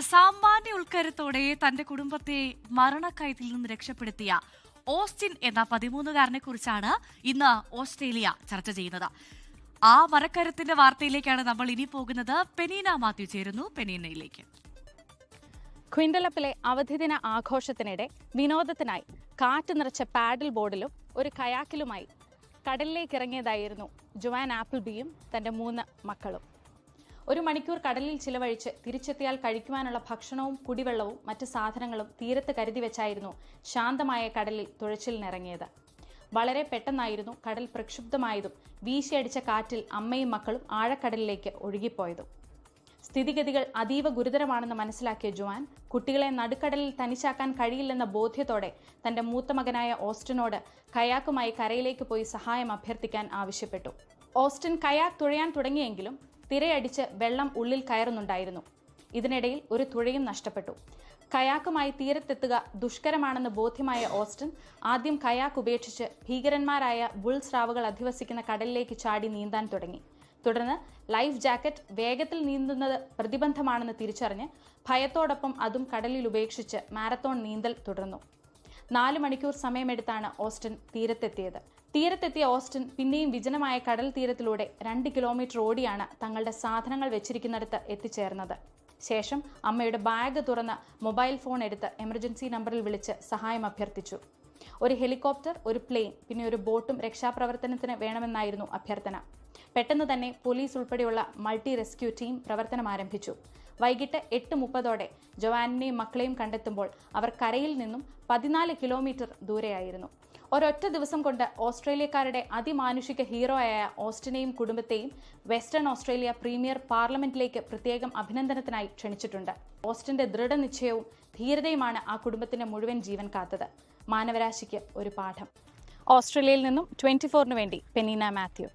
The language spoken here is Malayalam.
സാമാന്യ ഉൾക്കരുത്തോടെ തന്റെ കുടുംബത്തെ മരണക്കയത്തിൽ നിന്ന് രക്ഷപ്പെടുത്തിയ ഓസ്റ്റിൻ എന്ന പതിമൂന്നുകാരനെ കുറിച്ചാണ് ഇന്ന് ഓസ്ട്രേലിയ ചർച്ച ചെയ്യുന്നത്. ആ മരക്കരുത്തിന്റെ വാർത്തയിലേക്കാണ് നമ്മൾ ഇനി പോകുന്നത്. പെനീന മാത്യു ചേരുന്നു പെനീനയിലേക്ക്. ക്വിൻഡലപ്പിലെ അവധിദിന ആഘോഷത്തിനിടെ വിനോദത്തിനായി കാറ്റ് നിറച്ച പാഡിൽ ബോർഡിലും ഒരു കയാക്കിലുമായി കടലിലേക്ക് ഇറങ്ങിയതായിരുന്നു ജുവാൻ ആപ്പിൾബിയും തന്റെ മൂന്ന് മക്കളും. ഒരു മണിക്കൂർ കടലിൽ ചിലവഴിച്ച് തിരിച്ചെത്തിയാൽ കഴിക്കുവാനുള്ള ഭക്ഷണവും കുടിവെള്ളവും മറ്റ് സാധനങ്ങളും തീരത്ത് കരുതി വെച്ചായിരുന്നു ശാന്തമായ കടലിൽ തുഴച്ചിലിനിറങ്ങിയത്. വളരെ പെട്ടെന്നായിരുന്നു കടൽ പ്രക്ഷുബ്ധമായതും വീശിയടിച്ച കാറ്റിൽ അമ്മയും മക്കളും ആഴക്കടലിലേക്ക് ഒഴുകിപ്പോയതും. സ്ഥിതിഗതികൾ അതീവ ഗുരുതരമാണെന്ന് മനസ്സിലാക്കിയ ജുവാൻ കുട്ടികളെ നടുക്കടലിൽ തനിച്ചാക്കാൻ കഴിയില്ലെന്ന ബോധ്യത്തോടെ തന്റെ മൂത്ത മകനായ ഓസ്റ്റിനോട് കയാക്കുമായി കരയിലേക്ക് പോയി സഹായം അഭ്യർത്ഥിക്കാൻ ആവശ്യപ്പെട്ടു. ഓസ്റ്റിൻ കയാക്ക് തുഴയാൻ തുടങ്ങിയെങ്കിലും തിരയടിച്ച് വെള്ളം ഉള്ളിൽ കയറുന്നുണ്ടായിരുന്നു. ഇതിനിടയിൽ ഒരു തുഴയും നഷ്ടപ്പെട്ടു. കയാക്കുമായി തീരത്തെത്തുക ദുഷ്കരമാണെന്ന് ബോധ്യമായ ഓസ്റ്റിൻ ആദ്യം കയാക്ക് ഉപേക്ഷിച്ച് ഭീകരന്മാരായ ബുൾ സ്രാവുകൾ അധിവസിക്കുന്ന കടലിലേക്ക് ചാടി നീന്താൻ തുടങ്ങി. തുടർന്ന് ലൈഫ് ജാക്കറ്റ് വേഗത്തിൽ നീന്തുന്നത് പ്രതിബന്ധമാണെന്ന് തിരിച്ചറിഞ്ഞ് ഭയത്തോടൊപ്പം അതും കടലിൽ ഉപേക്ഷിച്ച് മാരത്തോൺ നീന്തൽ തുടർന്നു. നാല് മണിക്കൂർ സമയമെടുത്താണ് ഓസ്റ്റിൻ തീരത്തെത്തിയത്. തീരത്തെത്തിയ ഓസ്റ്റിൻ പിന്നെയും വിജനമായ കടൽ തീരത്തിലൂടെ രണ്ട് കിലോമീറ്റർ ഓടിയാണ് തങ്ങളുടെ സാധനങ്ങൾ വെച്ചിരിക്കുന്നിടത്ത് എത്തിച്ചേർന്നത്. ശേഷം അമ്മയുടെ ബാഗ് തുറന്ന് മൊബൈൽ ഫോൺ എടുത്ത് എമർജൻസി നമ്പറിൽ വിളിച്ച് സഹായം അഭ്യർത്ഥിച്ചു. ഒരു ഹെലികോപ്റ്റർ ഒരു പ്ലെയിൻ പിന്നെ ഒരു ബോട്ടും രക്ഷാപ്രവർത്തനത്തിന് വേണമെന്നായിരുന്നു അഭ്യർത്ഥന. പെട്ടെന്ന് തന്നെ പോലീസ് ഉൾപ്പെടെയുള്ള മൾട്ടി റെസ്ക്യൂ ടീം പ്രവർത്തനം ആരംഭിച്ചു. വൈകിട്ട് എട്ട് മുപ്പതോടെ ജവാനിനെയും മക്കളെയും കണ്ടെത്തുമ്പോൾ അവർ കരയിൽ നിന്നും പതിനാല് കിലോമീറ്റർ ദൂരെയായിരുന്നു. ഒരൊറ്റ ദിവസം കൊണ്ട് ഓസ്ട്രേലിയക്കാരുടെ അതിമാനുഷിക ആയ ഓസ്റ്റിനെയും കുടുംബത്തെയും വെസ്റ്റേൺ ഓസ്ട്രേലിയ പ്രീമിയർ പാർലമെന്റിലേക്ക് പ്രത്യേകം അഭിനന്ദനത്തിനായി ക്ഷണിച്ചിട്ടുണ്ട്. ഓസ്റ്റിന്റെ ദൃഢനിശ്ചയവും ധീരതയുമാണ് ആ കുടുംബത്തിന്റെ മുഴുവൻ ജീവൻ കാത്തത്. മാനവരാശിക്ക് ഒരു പാഠം. ഓസ്ട്രേലിയയിൽ നിന്നും ട്വന്റി ഫോറിന് വേണ്ടി പെനീന മാത്യു.